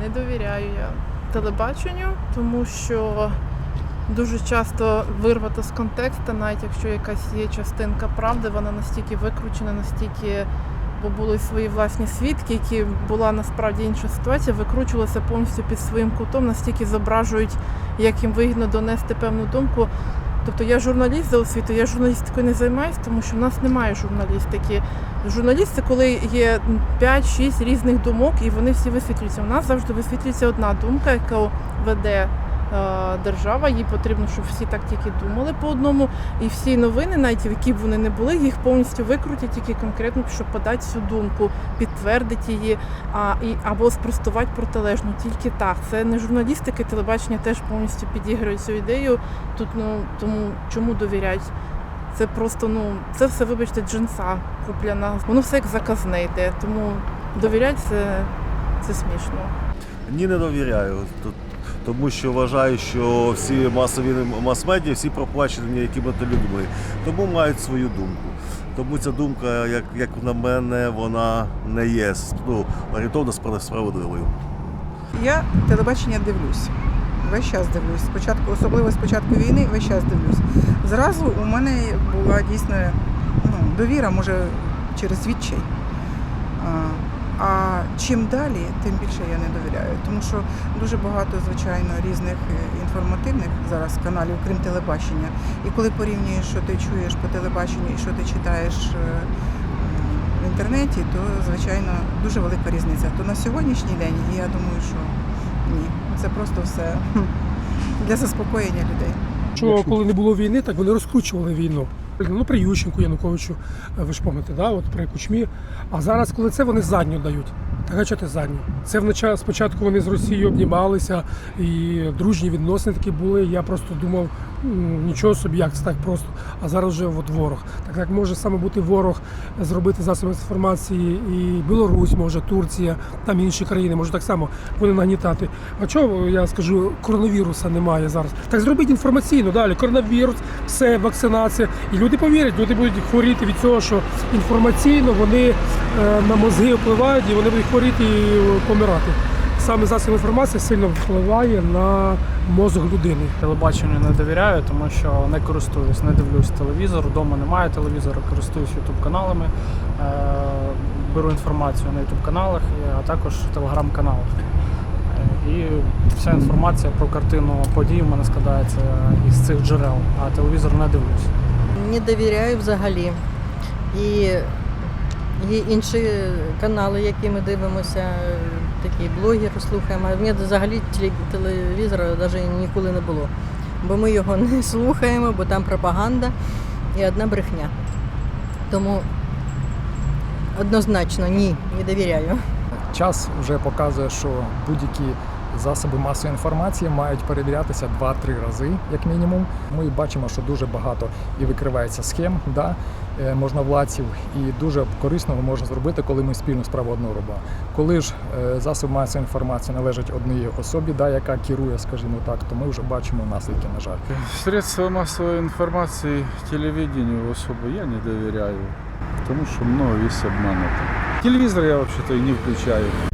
Не довіряю я телебаченню, тому що дуже часто вирвато з контексту, навіть якщо якась є частинка правди, вона настільки викручена, настільки, бо були свої власні свідки, які була насправді інша ситуація, викручувалася повністю під своїм кутом, настільки зображують, як їм вигідно донести певну думку. Тобто я журналіст за освітою, я журналістикою не займаюся, тому що в нас немає журналістики. Журналіст це коли є 5-6 різних думок, і вони всі висвітлюються. У нас завжди висвітлюється одна думка, яка веде держава. Їй потрібно, щоб всі так тільки думали по одному. І всі новини, навіть які б вони не були, їх повністю викрутять тільки конкретно, щоб подати цю думку, підтвердити її, а, і, або спростувати протилежну. Тільки так. Це не журналістика, телебачення теж повністю підігрує цю ідею. Тут ну тому чому довіряти? Це просто ну це все, вибачте, джинса куплена. Воно все як заказне йде. Тому довіряти це, це смішно. Ні, не довіряю. Тут- Тому що вважаю, що всі масові мас-медіа, всі проплачені якими-то людьми, тому мають свою думку. Тому ця думка, як, як на мене, вона не є ну, орієнтовно справедливою. Я телебачення дивлюсь. Весь час дивлюсь. Спочатку, особливо з початку війни, весь час дивлюсь. Зразу у мене була дійсно ну, довіра, може, через відчай. А, чим далі, тим більше я не довіряю. Тому що дуже багато, звичайно, різних е, інформативних зараз каналів, крім телебачення. І коли порівнюєш, що ти чуєш по телебаченню і що ти читаєш е, в інтернеті, то звичайно дуже велика різниця. То на сьогоднішній день я думаю, що ні, це просто все для заспокоєння людей. Що коли не було війни, так вони розкручували війну. Ну, при Ющенку Януковичу, е, ви ж пам'ятаєте, да? от при Кучмі. А зараз, коли це вони задню дають. Так а чого ти задню? Це внача- спочатку вони з Росією обнімалися і дружні відносини такі були. Я просто думав, нічого собі, як це так просто. А зараз вже от ворог. Так як може саме бути ворог зробити засоби інформації і Білорусь, може Турція, там інші країни, може так само вони нагнітати. А чого я скажу, коронавіруса немає зараз? Так зробіть інформаційно далі. Коронавірус, все, вакцинація. І люди повірять, люди будуть хворіти від цього, що інформаційно вони е, на мозги впливають і вони будуть хворіти і е, помирати. Саме засіб інформації сильно впливає на мозок людини. Телебаченню не довіряю, тому що не користуюсь, не дивлюсь телевізор. Вдома немає телевізора, користуюсь ютуб каналами, е, беру інформацію на ютуб каналах, а також в телеграм-каналах. Е, І вся інформація про картину подій в мене складається із цих джерел, а телевізор не дивлюсь. Не довіряю взагалі. І є інші канали, які ми дивимося, такі блогери слухаємо. В мене взагалі теле- телевізора навіть ніколи не було. Бо ми його не слухаємо, бо там пропаганда і одна брехня. Тому однозначно ні, не довіряю. Час вже показує, що будь-які засоби масової інформації мають перевірятися 2-3 рази, як мінімум. Ми бачимо, що дуже багато і викривається схем да, е, можновладців, і дуже корисно можна зробити, коли ми спільно справу одного робимо. Коли ж е, засоб масової інформації належить одній особі, да, яка керує, скажімо так, то ми вже бачимо наслідки, на жаль. Средства массовой информации, телевидению особо я не доверяю, потому что много есть обмануто. Телевизор я вообще-то не включаю.